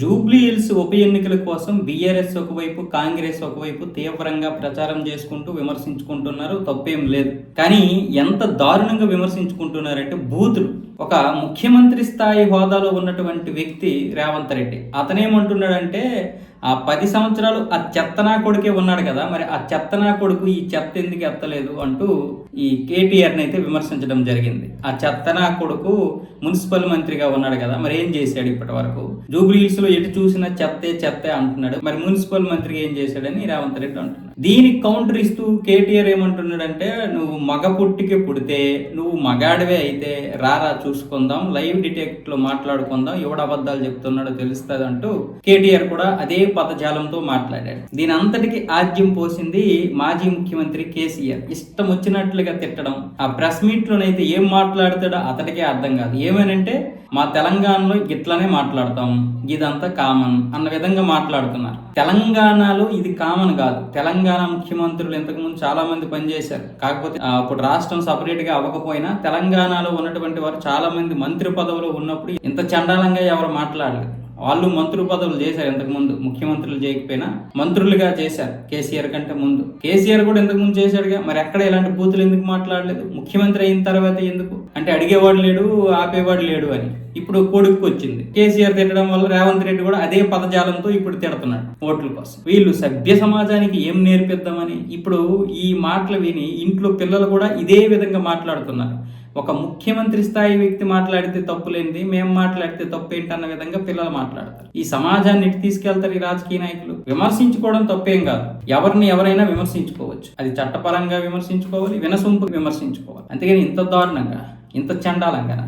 Jubilee hills ఉప ఎన్నికల కోసం బీఆర్ఎస్ ఒకవైపు కాంగ్రెస్ ఒకవైపు తీవ్రంగా ప్రచారం చేసుకుంటూ విమర్శించుకుంటున్నారు. తప్పేం లేదు. కానీ ఎంత దారుణంగా విమర్శించుకుంటున్నారంటే బూతులు. ఒక ముఖ్యమంత్రి స్థాయి హోదాలో ఉన్నటువంటి వ్యక్తి రేవంత్ రెడ్డి. అతనేమంటున్నాడంటే ఆ పది సంవత్సరాలు ఆ చెత్తనా కొడుకే ఉన్నాడు కదా మరి ఆ చెత్తనా కొడుకు ఈ చెత్త ఎందుకు ఎత్తలేదు అంటూ ఈ కేటీఆర్ని అయితే విమర్శించడం జరిగింది. ఆ చెత్తనా కొడుకు మున్సిపల్ మంత్రిగా ఉన్నాడు కదా మరి ఏం చేశాడు ఇప్పటి వరకు? జూబ్లీ ఎటు చూసినా చెత్తే చెత్తే అంటున్నాడు. మరి మున్సిపల్ మంత్రిగా ఏం చేశాడని రేవంత్ రెడ్డి అంటున్నాడు. దీనికి కౌంటర్ ఇస్తూ కేటీఆర్ ఏమంటున్నాడంటే నువ్వు మగ పుట్టికి పుడితే నువ్వు మగాడివే అయితే రారా చూసుకుందాం లైవ్ డిటెక్ట్లో మాట్లాడుకుందాం ఎవడ అబద్ధాలు చెప్తున్నాడో తెలుస్తుంది అంటూ కేటీఆర్ కూడా అదే పదజాలంతో మాట్లాడాడు. దీని అంతటికి ఆద్యం పోసింది మాజీ ముఖ్యమంత్రి కేసీఆర్. ఇష్టం వచ్చినట్లుగా తిట్టడం ఆ ప్రెస్ మీట్ లోనైతే ఏం మాట్లాడతాడో అతడికే అర్థం కాదు. ఏమనంటే మా తెలంగాణలో ఇట్లానే మాట్లాడతాం ఇదంతా కామన్ అన్న విధంగా మాట్లాడుతున్నారు. తెలంగాణలో ఇది కామన్ కాదు. తెలంగాణ తెలంగాణ ముఖ్యమంత్రులు ఇంతకుముందు చాలా మంది పనిచేశారు. కాకపోతే అప్పుడు రాష్ట్రం సపరేట్గా అవ్వకపోయినా తెలంగాణలో ఉన్నటువంటి వారు చాలా మంది మంత్రి పదవులు ఉన్నప్పుడు ఇంత చండాలంగా ఎవరు మాట్లాడలేదు. వాళ్ళు మంత్రి పదవులు చేశారు ఇంతకు ముందు ముఖ్యమంత్రులు చేయకపోయినా మంత్రులుగా చేశారు కేసీఆర్ కంటే ముందు. కేసీఆర్ కూడా ఇంతకుముందు చేశాడుగా మరి ఎక్కడ ఇలాంటి బూతులు ఎందుకు మాట్లాడలేదు? ముఖ్యమంత్రి అయిన తర్వాత ఎందుకు? అంటే అడిగేవాడు లేడు ఆపేవాడు లేడు అని. ఇప్పుడు కొడుకు వచ్చింది. కేసీఆర్ తిట్టడం వల్ల రేవంత్ రెడ్డి కూడా అదే పదజాలంతో ఇప్పుడు తిడుతున్నాడు ఓట్ల కోసం. వీళ్ళు సభ్య సమాజానికి ఏం నేర్పిద్దామని ఇప్పుడు ఈ మాటలు విని ఇంట్లో పిల్లలు కూడా ఇదే విధంగా మాట్లాడుతున్నారు. ఒక ముఖ్యమంత్రి స్థాయి వ్యక్తి మాట్లాడితే తప్పులేంది మేము మాట్లాడితే తప్పు ఏంటన్న విధంగా పిల్లలు మాట్లాడతారు. ఈ సమాజాన్ని ఇటు తీసుకెళ్తారు ఈ రాజకీయ నాయకులు? విమర్శించుకోవడం తప్పేం కాదు. ఎవరిని ఎవరైనా విమర్శించుకోవచ్చు. అది చట్టపరంగా విమర్శించుకోవాలి వినసొంపు విమర్శించుకోవాలి. అంతేగాని ఇంత దారుణంగా ఇంత చండాలంగా